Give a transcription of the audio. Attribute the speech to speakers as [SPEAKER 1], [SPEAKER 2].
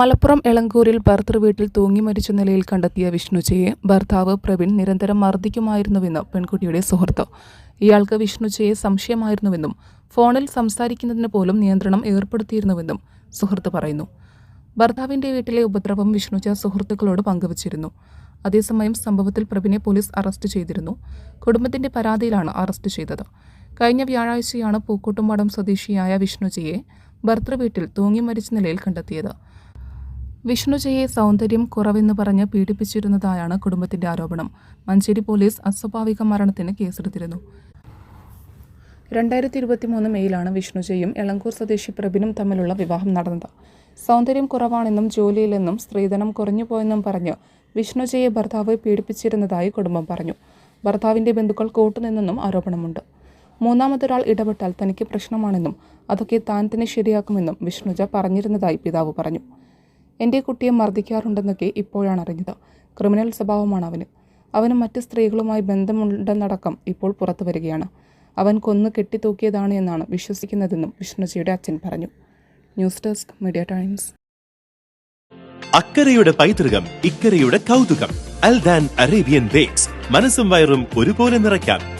[SPEAKER 1] മലപ്പുറം എളങ്കൂരിൽ ഭർത്തൃ വീട്ടിൽ തൂങ്ങി മരിച്ച നിലയിൽ കണ്ടെത്തിയ വിഷ്ണുജയെ ഭർത്താവ് പ്രവീൺ നിരന്തരം മർദ്ദിക്കുമായിരുന്നുവെന്ന് പെൺകുട്ടിയുടെ സുഹൃത്ത്. ഇയാൾക്ക് വിഷ്ണുജയെ സംശയമായിരുന്നുവെന്നും ഫോണിൽ സംസാരിക്കുന്നതിന് പോലും നിയന്ത്രണം ഏർപ്പെടുത്തിയിരുന്നുവെന്നും സുഹൃത്ത് പറയുന്നു. ഭർത്താവിന്റെ വീട്ടിലെ ഉപദ്രവം വിഷ്ണുജ സുഹൃത്തുക്കളോട് പങ്കുവച്ചിരുന്നു. അതേസമയം സംഭവത്തിൽ പ്രവിനെ പോലീസ് അറസ്റ്റ് ചെയ്തിരുന്നു. കുടുംബത്തിന്റെ പരാതിയിലാണ് അറസ്റ്റ് ചെയ്തത്. കഴിഞ്ഞ വ്യാഴാഴ്ചയാണ് പൂക്കോട്ടുംപാടം സ്വദേശിയായ വിഷ്ണുജയെ ഭർത്തൃ വീട്ടിൽ തൂങ്ങി മരിച്ച നിലയിൽ കണ്ടെത്തിയത്. വിഷ്ണുജയെ സൗന്ദര്യം കുറവെന്ന് പറഞ്ഞ് പീഡിപ്പിച്ചിരുന്നതായാണ് കുടുംബത്തിന്റെ ആരോപണം. മഞ്ചേരി പോലീസ് അസ്വാഭാവിക മരണത്തിന് കേസെടുത്തിരുന്നു. രണ്ടായിരത്തി ഇരുപത്തി മൂന്ന് മെയ്യിലാണ് വിഷ്ണുജയും എളങ്കൂർ സ്വദേശി പ്രബിനും തമ്മിലുള്ള വിവാഹം നടന്നത്. സൗന്ദര്യം കുറവാണെന്നും ജോലിയില്ലെന്നും സ്ത്രീധനം കുറഞ്ഞുപോയെന്നും പറഞ്ഞ് വിഷ്ണുജയെ ഭർത്താവ് പീഡിപ്പിച്ചിരുന്നതായി കുടുംബം പറഞ്ഞു. ഭർത്താവിന്റെ ബന്ധുക്കൾ കൂട്ടുനിന്നെന്നും ആരോപണമുണ്ട്. മൂന്നാമതൊരാൾ ഇടപെട്ടാൽ തനിക്ക് പ്രശ്നമാണെന്നും അതൊക്കെ താൻ തന്നെ ശരിയാക്കുമെന്നും വിഷ്ണുജ പറഞ്ഞിരുന്നതായി പിതാവ് പറഞ്ഞു. എന്റെ കുട്ടിയെ മർദ്ദിക്കാറുണ്ടെന്നൊക്കെ ഇപ്പോഴാണ് അറിഞ്ഞത്. ക്രിമിനൽ സ്വഭാവമാണ് അവന്. അവന് മറ്റ് സ്ത്രീകളുമായി ബന്ധമുണ്ടെന്നടക്കം ഇപ്പോൾ പുറത്തു വരികയാണ്. അവൻ കൊന്നു കെട്ടിത്തൂക്കിയതാണ് എന്നാണ് വിശ്വസിക്കുന്നതെന്നും വിഷ്ണുജിയുടെ അച്ഛൻ പറഞ്ഞു. News Desk Media Times.
[SPEAKER 2] അക്കരയുടെ പൈതൃകം ഇക്കരയുടെ കൗതുകം അൽദാൻ അറേബ്യൻ ബേക്സ്. മനസ്സും വയറും ഒരുപോലെ നിറയ്ക്കാം.